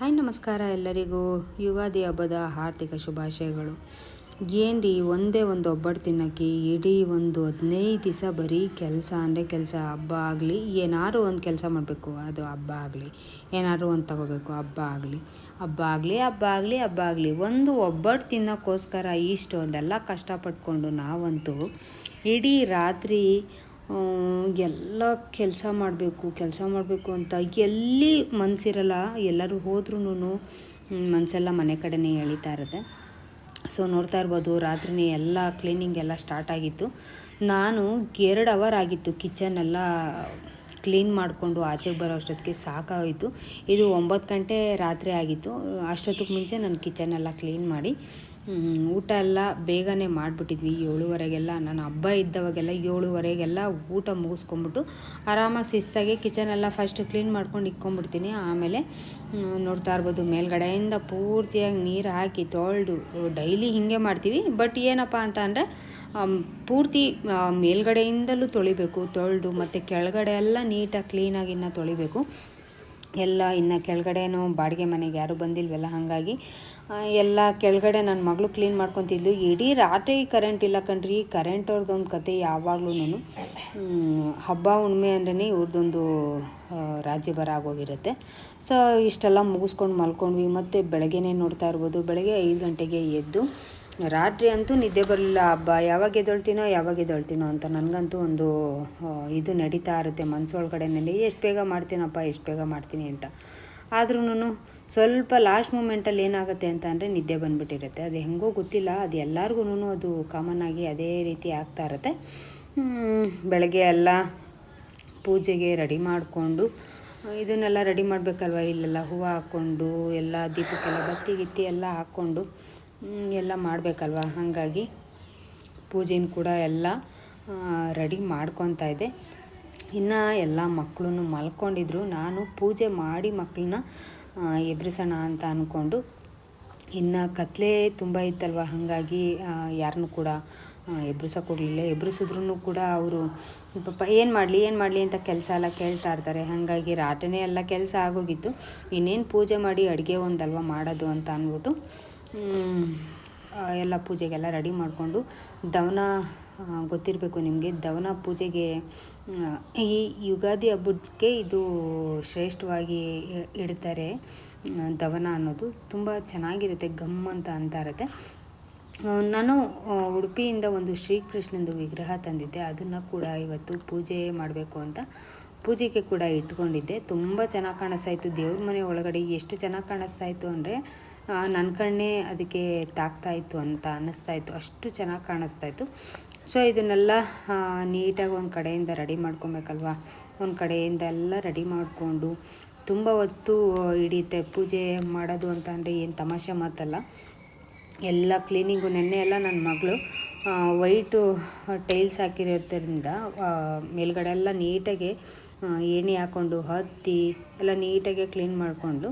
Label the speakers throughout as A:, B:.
A: Hi, ನಮಸ್ಕಾರ ಎಲ್ಲರಿಗೂ. ಯುಗಾದಿ ಹಬ್ಬದ ಆರ್ಥಿಕ ಶುಭಾಶಯಗಳು. ಏನ್ರಿ, ಒಂದೇ ಒಂದು ಒಬ್ಬಟ್ಟು ತಿನ್ನೋಕ್ಕೆ ಇಡೀ ಒಂದು ಹದಿನೈದು ದಿವಸ ಬರೀ ಕೆಲಸ ಅಂದರೆ ಕೆಲಸ ಹಬ್ಬ ಆಗಲಿ ಏನಾದ್ರು ಒಂದು ಕೆಲಸ ಮಾಡಬೇಕು, ಅದು ಹಬ್ಬ ಆಗಲಿ ಏನಾದ್ರು ಒಂದು ತಗೋಬೇಕು, ಹಬ್ಬ ಆಗಲಿ. ಹಬ್ಬ ಆಗಲಿ ಹಬ್ಬ ಆಗಲಿ ಹಬ್ಬ ಆಗಲಿ. ಒಂದು ಒಬ್ಬಟ್ಟು ತಿನ್ನೋಕ್ಕೋಸ್ಕರ ಇಷ್ಟೊಂದೆಲ್ಲ ಕಷ್ಟಪಟ್ಕೊಂಡು ನಾವಂತೂ ಇಡೀ ರಾತ್ರಿ ಎಲ್ಲ ಕೆಲಸ ಮಾಡಬೇಕು ಕೆಲಸ ಮಾಡಬೇಕು ಅಂತ ಎಲ್ಲಿ ಮನಸ್ಸಿರಲ್ಲ ಎಲ್ಲರೂ ಹೋದ್ರೂ ಮನಸ್ಸೆಲ್ಲ ಮನೆ ಕಡೆನೇ ಎಳಿತಾ ಇರುತ್ತೆ. ಸೊ ನೋಡ್ತಾ ಇರ್ಬೋದು, ರಾತ್ರಿನೇ ಎಲ್ಲ ಕ್ಲೀನಿಂಗ್ ಎಲ್ಲ ಸ್ಟಾರ್ಟ್ ಆಗಿತ್ತು. ನಾನು ಎರಡು ಅವರ್ ಆಗಿತ್ತು ಕಿಚನ್ ಎಲ್ಲ ಕ್ಲೀನ್ ಮಾಡಿಕೊಂಡು ಆಚೆಗೆ ಬರೋ ಅಷ್ಟೊತ್ತಿಗೆ ಸಾಕಾಯಿತು ಇದು ಒಂಬತ್ತು ಗಂಟೆ ರಾತ್ರಿ ಆಗಿತ್ತು. ಅಷ್ಟೊತ್ತಿಗೆ ಮುಂಚೆ ನಾನು ಕಿಚನ್ ಎಲ್ಲ ಕ್ಲೀನ್ ಮಾಡಿ ಊಟ ಎಲ್ಲ ಬೇಗನೆ ಮಾಡಿಬಿಟ್ಟಿದ್ವಿ. ಏಳುವರೆಗೆಲ್ಲ ನಾನು ಹಬ್ಬ ಇದ್ದವಾಗೆಲ್ಲ ಏಳುವರೆಗೆಲ್ಲ ಊಟ ಮುಗಿಸ್ಕೊಂಬಿಟ್ಟು ಆರಾಮಾಗಿ ಶಿಸ್ತಾಗಿ ಕಿಚನ್ ಎಲ್ಲ ಫಸ್ಟ್ ಕ್ಲೀನ್ ಮಾಡ್ಕೊಂಡು ಇಕ್ಕೊಂಬಿಡ್ತೀನಿ ಆಮೇಲೆ ನೋಡ್ತಾ ಇರ್ಬೋದು, ಮೇಲ್ಗಡೆಯಿಂದ ಪೂರ್ತಿಯಾಗಿ ನೀರು ಹಾಕಿ ತೊಳೆದು ಡೈಲಿ ಹೀಗೆ ಮಾಡ್ತೀವಿ. ಬಟ್ ಏನಪ್ಪ ಅಂತ ಅಂದರೆ ಪೂರ್ತಿ ಮೇಲ್ಗಡೆಯಿಂದಲೂ ತೊಳಿಬೇಕು, ತೊಳೆದು ಮತ್ತು ಕೆಳಗಡೆ ಎಲ್ಲ ನೀಟಾಗಿ ಕ್ಲೀನಾಗಿ ಇನ್ನು ತೊಳಿಬೇಕು. ಎಲ್ಲ ಇನ್ನು ಕೆಳಗಡೆನೂ ಬಾಡಿಗೆ ಮನೆಗೆ ಯಾರೂ ಬಂದಿಲ್ವಲ್ಲ, ಹಾಗಾಗಿ ಎಲ್ಲ ಕೆಳಗಡೆ ನನ್ನ ಮಗಳು ಕ್ಲೀನ್ ಮಾಡ್ಕೊತಿದ್ಲು. ಇಡೀ ರಾತ್ರಿ ಕರೆಂಟ್ ಇಲ್ಲ ಕಣ್ರಿ. ಕರೆಂಟ್ ಅವ್ರದ್ದೊಂದು ಕತೆ ನಾನು ಹಬ್ಬ ಹುಣ್ಮೆ ಅಂದ್ರೆ ಇವ್ರದ್ದೊಂದು ರಾಜ್ಯ ಬರ ಆಗೋಗಿರುತ್ತೆ. ಸೊ ಇಷ್ಟೆಲ್ಲ ಮುಗಿಸ್ಕೊಂಡು ಮಲ್ಕೊಂಡ್ವಿ. ಮತ್ತು ಬೆಳಗ್ಗೆನೇ ನೋಡ್ತಾ ಇರ್ಬೋದು. ಬೆಳಗ್ಗೆ ಐದು ಗಂಟೆಗೆ ಎದ್ದು ರಾತ್ರಿ ಅಂತೂ ನಿದ್ದೆ ಬರಲಿಲ್ಲ ಹಬ್ಬ ಯಾವಾಗ ಎದೊಳ್ತೀನೋ ಯಾವಾಗ ಎದೊಳ್ತೀನೋ ಅಂತ ನನಗಂತೂ ಒಂದು ಇದು ನಡೀತಾ ಇರುತ್ತೆ ಮನಸ್ಸೊಳಗಡೆನಲ್ಲಿ ಎಷ್ಟು ಬೇಗ ಮಾಡ್ತೀನಪ್ಪ, ಎಷ್ಟು ಬೇಗ ಮಾಡ್ತೀನಿ ಅಂತ. ಆದ್ರೂ ಸ್ವಲ್ಪ ಲಾಸ್ಟ್ ಮೂಮೆಂಟಲ್ಲಿ ಏನಾಗುತ್ತೆ ಅಂತ ಅಂದರೆ ನಿದ್ದೆ ಬಂದುಬಿಟ್ಟಿರುತ್ತೆ. ಅದು ಹೆಂಗೋ ಗೊತ್ತಿಲ್ಲ, ಅದು ಎಲ್ಲರಿಗೂ ಅದು ಕಾಮನ್ ಆಗಿ ಅದೇ ರೀತಿ ಆಗ್ತಾ ಇರುತ್ತೆ. ಬೆಳಗ್ಗೆ ಎಲ್ಲ ಪೂಜೆಗೆ ರೆಡಿ ಮಾಡಿಕೊಂಡು, ಇದನ್ನೆಲ್ಲ ರೆಡಿ ಮಾಡಬೇಕಲ್ವ, ಇಲ್ಲೆಲ್ಲ ಹೂವು ಹಾಕ್ಕೊಂಡು, ಎಲ್ಲ ದೀಪಕ್ಕೆಲ್ಲ ಬತ್ತಿ ಗಿತ್ತಿ ಎಲ್ಲ ಹಾಕ್ಕೊಂಡು ಎಲ್ಲ ಮಾಡಬೇಕಲ್ವ? ಹಾಗಾಗಿ ಪೂಜೆನ ಕೂಡ ಎಲ್ಲ ರೆಡಿ ಮಾಡ್ಕೊತಾ ಇದ್ದೆ. ಇನ್ನು ಎಲ್ಲ ಮಕ್ಕಳು ಮಲ್ಕೊಂಡಿದ್ರು. ನಾನು ಪೂಜೆ ಮಾಡಿ ಮಕ್ಕಳನ್ನ ಎಬ್ರಿಸೋಣ ಅಂತ ಅಂದ್ಕೊಂಡು ಇನ್ನು ಕತ್ಲೆ ತುಂಬ ಇತ್ತಲ್ವ? ಹಾಗಾಗಿ ಯಾರನ್ನೂ ಕೂಡ ಎಬ್ರಿಸೋಕೆ ಹೋಗಲಿಲ್ಲ. ಎಬ್ರಿಸಿದ್ರು ಕೂಡ ಅವರು, ಪಾಪ ಏನು ಮಾಡಲಿ ಏನು ಮಾಡಲಿ ಅಂತ ಕೆಲಸ ಎಲ್ಲ ಕೇಳ್ತಾ ಇರ್ತಾರೆ. ಹಾಗಾಗಿ ರಾಟನೇ ಎಲ್ಲ ಕೆಲಸ ಆಗೋಗಿತ್ತು. ಇನ್ನೇನು ಪೂಜೆ ಮಾಡಿ ಅಡುಗೆ ಒಂದಲ್ವ ಮಾಡೋದು ಅಂತ ಅಂದ್ಬಿಟ್ಟು ಎಲ್ಲ ಪೂಜೆಗೆಲ್ಲ ರೆಡಿ ಮಾಡಿಕೊಂಡು ದವನ ಗೊತ್ತಿರಬೇಕು ನಿಮಗೆ, ದವನ ಪೂಜೆಗೆ ಈ ಯುಗಾದಿ ಹಬ್ಬಕ್ಕೆ ಇದು ಶ್ರೇಷ್ಠವಾಗಿ ಇಡ್ತಾರೆ ದವನ ಅನ್ನೋದು. ತುಂಬ ಚೆನ್ನಾಗಿರುತ್ತೆ ಗಮ್ ಅಂತ ಅಂತ ಇರುತ್ತೆ. ನಾನು ಉಡುಪಿಯಿಂದ ಒಂದು ಶ್ರೀಕೃಷ್ಣಂದು ವಿಗ್ರಹ ತಂದಿದ್ದೆ. ಅದನ್ನು ಕೂಡ ಇವತ್ತು ಪೂಜೆ ಮಾಡಬೇಕು ಅಂತ ಪೂಜೆಗೆ ಕೂಡ ಇಟ್ಕೊಂಡಿದ್ದೆ. ತುಂಬ ಚೆನ್ನಾಗಿ ಕಾಣಿಸ್ತಾ ಇತ್ತು. ದೇವ್ರ ಮನೆ ಒಳಗಡೆ ಎಷ್ಟು ಚೆನ್ನಾಗಿ ಕಾಣಿಸ್ತಾ ಇತ್ತು ಅಂದರೆ ನನ್ನ ಕಣ್ಣೇ ಅದಕ್ಕೆ ತಾಕ್ತಾ ಇತ್ತು ಅಂತ ಅನ್ನಿಸ್ತಾ ಇತ್ತು. ಅಷ್ಟು ಚೆನ್ನಾಗಿ ಕಾಣಿಸ್ತಾ ಇತ್ತು. ಸೊ ಇದನ್ನೆಲ್ಲ ನೀಟಾಗಿ ಒಂದು ಕಡೆಯಿಂದ ರೆಡಿ ಮಾಡ್ಕೊಬೇಕಲ್ವಾ? ಒಂದು ಕಡೆಯಿಂದ ಎಲ್ಲ ರೆಡಿ ಮಾಡಿಕೊಂಡು ತುಂಬ ಹೊತ್ತು ಹಿಡಿಯುತ್ತೆ. ಪೂಜೆ ಮಾಡೋದು ಅಂತ ಅಂದರೆ ಏನು ತಮಾಷೆ ಮಾತಲ್ಲ. ಎಲ್ಲ ಕ್ಲೀನಿಂಗು ನೆನ್ನೆ ಎಲ್ಲ ನನ್ನ ಮಗಳು ವೈಟು ಟೈಲ್ಸ್ ಹಾಕಿರೋದ್ರಿಂದ ಮೇಲ್ಗಡೆ ಎಲ್ಲ ನೀಟಾಗಿ ಏಣಿ ಹಾಕ್ಕೊಂಡು ಹತ್ತಿ ಎಲ್ಲ ನೀಟಾಗಿ ಕ್ಲೀನ್ ಮಾಡಿಕೊಂಡು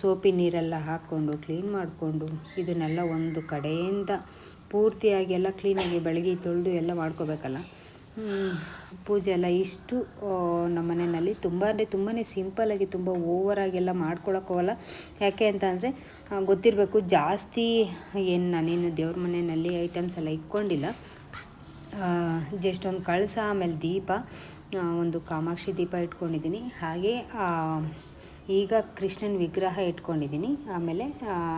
A: ಸೋಪಿನ ನೀರೆಲ್ಲ ಹಾಕ್ಕೊಂಡು ಕ್ಲೀನ್ ಮಾಡಿಕೊಂಡು, ಇದನ್ನೆಲ್ಲ ಒಂದು ಕಡೆಯಿಂದ ಪೂರ್ತಿಯಾಗಿ ಎಲ್ಲ ಕ್ಲೀನಾಗಿ ಬೆಳಗ್ಗೆ ತೊಳೆದು ಎಲ್ಲ ಮಾಡ್ಕೋಬೇಕಲ್ಲ? ಪೂಜೆ ಎಲ್ಲ ಇಷ್ಟು ನಮ್ಮ ಮನೆಯಲ್ಲಿ ತುಂಬ, ಅಂದರೆ ತುಂಬಾ ಸಿಂಪಲಾಗಿ ತುಂಬ ಓವರಾಗೆಲ್ಲ ಮಾಡ್ಕೊಳಕ್ಕೋಗಲ್ಲ ಯಾಕೆ ಅಂತ ಅಂದರೆ ಗೊತ್ತಿರಬೇಕು ಜಾಸ್ತಿ ಏನು ನಾನೇನು ದೇವ್ರ ಮನೆಯಲ್ಲಿ ಐಟಮ್ಸ್ ಎಲ್ಲ ಇಟ್ಕೊಂಡಿಲ್ಲ. ಜಸ್ಟ್ ಒಂದು ಕಳಸ, ಆಮೇಲೆ ದೀಪ ಒಂದು ಕಾಮಾಕ್ಷಿ ದೀಪ ಇಟ್ಕೊಂಡಿದ್ದೀನಿ. ಹಾಗೆ ಈಗ ಕೃಷ್ಣನ ವಿಗ್ರಹ ಇಟ್ಕೊಂಡಿದ್ದೀನಿ. ಆಮೇಲೆ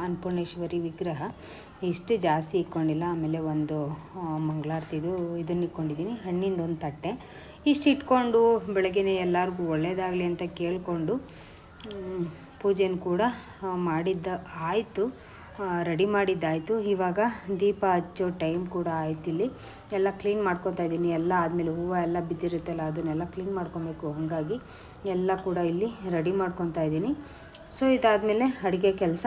A: ಅನ್ನಪೂರ್ಣೇಶ್ವರಿ ವಿಗ್ರಹ. ಇಷ್ಟು ಜಾಸ್ತಿ ಇಟ್ಕೊಂಡಿಲ್ಲ. ಆಮೇಲೆ ಒಂದು ಮಂಗಳಾರ್ತಿದು ಇದನ್ನ ಇಟ್ಕೊಂಡಿದ್ದೀನಿ. ಹಣ್ಣಿಂದು ಒಂದು ತಟ್ಟೆ. ಇಷ್ಟು ಇಟ್ಕೊಂಡು ಬೆಳಗ್ಗೆನೇ ಎಲ್ಲರಿಗೂ ಒಳ್ಳೆಯದಾಗಲಿ ಅಂತ ಕೇಳಿಕೊಂಡು ಪೂಜೆನ ಕೂಡ ಮಾಡಿದ್ದ ಆಯಿತು. ರೆಡಿ ಮಾಡಿದ್ದಾಯಿತು. ಇವಾಗ ದೀಪ ಹಚ್ಚೋ ಟೈಮ್ ಕೂಡ ಆಯ್ತು ಇಲ್ಲಿ. ಎಲ್ಲ ಕ್ಲೀನ್ ಮಾಡ್ಕೊತಾ ಇದ್ದೀನಿ. ಎಲ್ಲ ಆದಮೇಲೆ ಹೂವು ಎಲ್ಲ ಬಿದ್ದಿರುತ್ತಲ್ಲ, ಅದನ್ನೆಲ್ಲ ಕ್ಲೀನ್ ಮಾಡ್ಕೊಬೇಕು. ಹಾಗಾಗಿ ಎಲ್ಲ ಕೂಡ ಇಲ್ಲಿ ರೆಡಿ ಮಾಡ್ಕೊತಾ ಇದ್ದೀನಿ. ಸೊ ಇದಾದಮೇಲೆ ಅಡುಗೆ ಕೆಲಸ.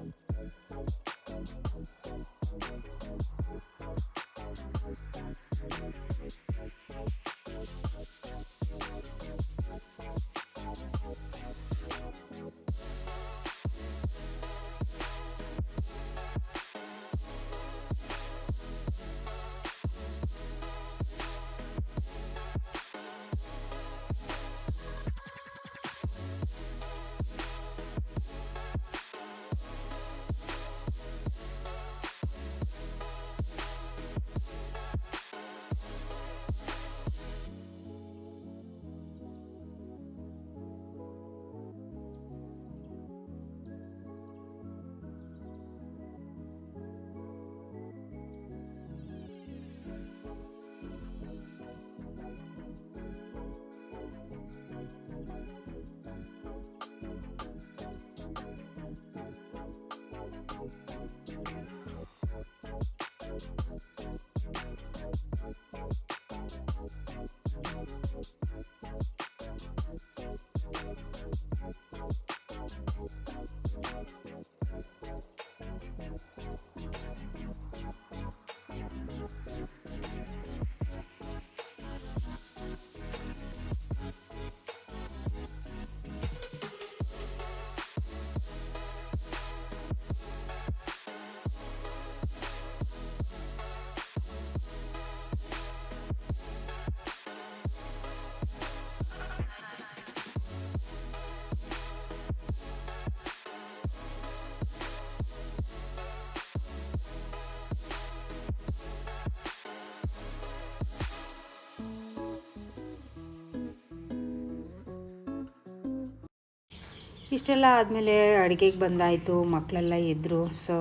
A: ಇಷ್ಟೆಲ್ಲ ಆದಮೇಲೆ ಅಡುಗೆಗೆ ಬಂದಾಯಿತು, ಮಕ್ಕಳೆಲ್ಲ ಇದ್ದರು ಸೊ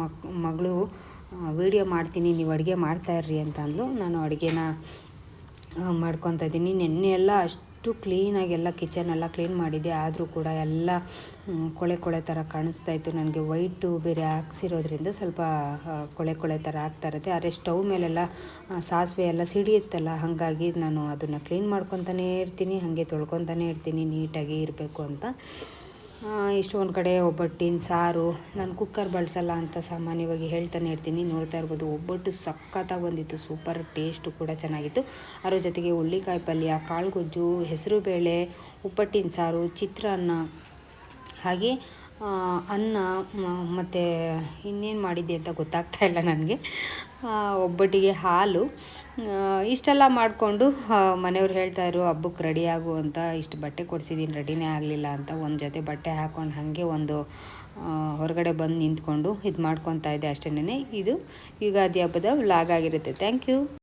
A: ಮಕ್, ಮಗಳು ವೀಡಿಯೋ ಮಾಡ್ತೀನಿ, ನೀವು ಅಡುಗೆ ಮಾಡ್ತಾಯಿರ್ರಿ ಅಂತ ಅಂದ್ಲು. ನಾನು ಅಡುಗೆನ ಮಾಡ್ಕೊತಾ ಇದ್ದೀನಿ. ನೆನ್ನೆ ಎಲ್ಲ ಅಷ್ಟು ಕ್ಲೀನಾಗಿ ಎಲ್ಲ ಕಿಚನ್ ಎಲ್ಲ ಕ್ಲೀನ್ ಮಾಡಿದ್ದೆ. ಆದರೂ ಕೂಡ ಎಲ್ಲ ಕೊಳೆ ಕೊಳೆ ಥರ ಕಾಣಿಸ್ತಾ ಇತ್ತು. ನನಗೆ ವೈಟು ಬೇರೆ ಹಾಕ್ಸಿರೋದ್ರಿಂದ ಸ್ವಲ್ಪ ಕೊಳೆ ಕೊಳೆ ಥರ ಆಗ್ತಾ ಇರುತ್ತೆ. ಆದರೆ ಸ್ಟವ್ ಮೇಲೆಲ್ಲ ಸಾಸಿವೆ ಎಲ್ಲ ಸಿಡಿಯುತ್ತಲ್ಲ, ಹಾಗಾಗಿ ನಾನು ಅದನ್ನು ಕ್ಲೀನ್ ಮಾಡ್ಕೊತಾನೇ ಇರ್ತೀನಿ, ಹಾಗೆ ತೊಳ್ಕೊತಾನೇ ಇರ್ತೀನಿ, ನೀಟಾಗಿ ಇರಬೇಕು ಅಂತ. ಆ, ಇಷ್ಟು ಒಂದು ಕಡೆ ಒಬ್ಬಟ್ಟಿನ ಸಾರು ನಾನು ಕುಕ್ಕರ್ ಬಳಸಲ್ಲ ಅಂತ ಸಾಮಾನ್ಯವಾಗಿ ಹೇಳ್ತಾನೆ ಇರ್ತೀನಿ. ನೋಡ್ತಾ ಇರ್ಬೋದು ಒಬ್ಬಟ್ಟು ಸಖತ್ತಾಗಿ ಬಂದಿತ್ತು. ಸೂಪರ್ ಟೇಸ್ಟು ಕೂಡ ಚೆನ್ನಾಗಿತ್ತು. ಅದರ ಜೊತೆಗೆ ಹುಳ್ಳಿಕಾಯಿ ಪಲ್ಯ ಕಾಳುಗೊಜ್ಜು ಹೆಸರುಬೇಳೆ ಉಪ್ಪಟ್ಟಿನ ಸಾರು ಚಿತ್ರಾನ್ನ ಹಾಗೆ ಅನ್ನ ಮತ್ತು ಇನ್ನೇನು ಮಾಡಿದ್ದೆ ಅಂತ ಗೊತ್ತಾಗ್ತಾ ಇಲ್ಲ ನನಗೆ. ಒಬ್ಬಟ್ಟಿಗೆ ಹಾಲು ಇಷ್ಟೆಲ್ಲ ಮಾಡಿಕೊಂಡು ಮನೆಯವ್ರು ಹೇಳ್ತಾಯಿದ್ರು ಹಬ್ಬಕ್ಕೆ ರೆಡಿ ಆಗು ಅಂತ, ಇಷ್ಟು ಬಟ್ಟೆ ಕೊಡಿಸಿದ್ದೀನಿ ರೆಡಿನೇ ಆಗಲಿಲ್ಲ ಅಂತ. ಒಂದು ಜೊತೆ ಬಟ್ಟೆ ಹಾಕ್ಕೊಂಡು ಹಾಗೆ ಒಂದು ಹೊರಗಡೆ ಬಂದು ನಿಂತ್ಕೊಂಡು ಇದು ಮಾಡ್ಕೊತಾ ಇದೆ ಅಷ್ಟೇನೆ ಇದು ಯುಗಾದಿ ಹಬ್ಬದ ವ್ಲಾಗ್ ಆಗಿರುತ್ತೆ. Thank you